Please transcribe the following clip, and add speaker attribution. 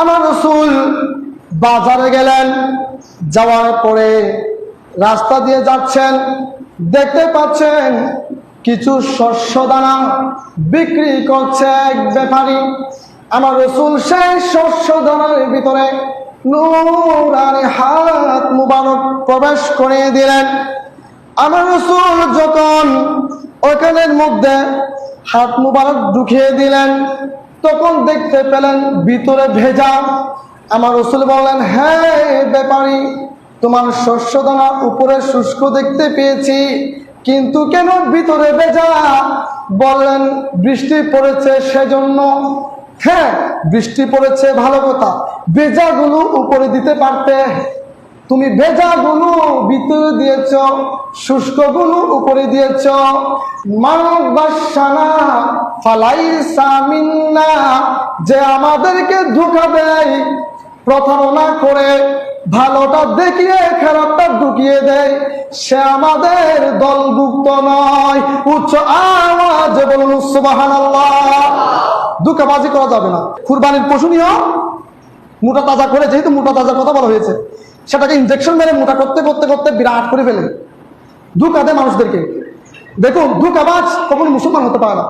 Speaker 1: আমার রসুল বাজারে গেলেন, যাওয়ার পরে রাস্তা দিয়ে যাচ্ছেন, দেখতে পাচ্ছেন কিছু শস্য দানা বিক্রি করছে এক ব্যাপারী আমার রসুল সেই শস্য দানার ভিতরে নুরানি হাত মুবারক প্রবেশ করে দিলেন। আমার রসুল যখন ওখানের মধ্যে হাত মুবারক ঢুকিয়ে দিলেন তখন দেখতে পেলেন ভিতরে ভেজা। আমার রসুল বললেন হ্যাঁ ব্যাপারী তোমার শস্য দানা উপরে শুষ্ক দেখতে পেয়েছি, কিন্তু কেন ভিতরে ভেজা? বললেন, বৃষ্টি পড়েছে সেজন্য। হ্যাঁ বৃষ্টি পড়েছে, ভালো কথা। ভেজাগুলো উপরে দিতে পারতে। তুমি ভেজাগুলো ভিতরে দিয়েছ শুষ্কগুলো উপরে দিয়েছ। মানবাসানা ফালাই সামিন্না যে আমাদেরকে ধোকা দেয়, প্রতারণা করে, ভালোটা দেখিয়ে, খারাপটা ঢুকিয়ে দেয়। সে আমাদের দলভুক্ত নয়। উচ্চ আওয়াজ বলুন সুবাহান দুঃখাবাজি করা যাবে না। কুরবানির পশু নিয়েও মোটা তাজা করে, যেহেতু মোটা তাজার কথা বলা হয়েছে, সেটাকে ইনজেকশন মেরে মোটা করতে করতে করতে বিরাট করে ফেলে। দুঃখ দেয় মানুষদেরকে। দেখুন দুঃখাবাজ কখনো মুসলমান হতে পারে না।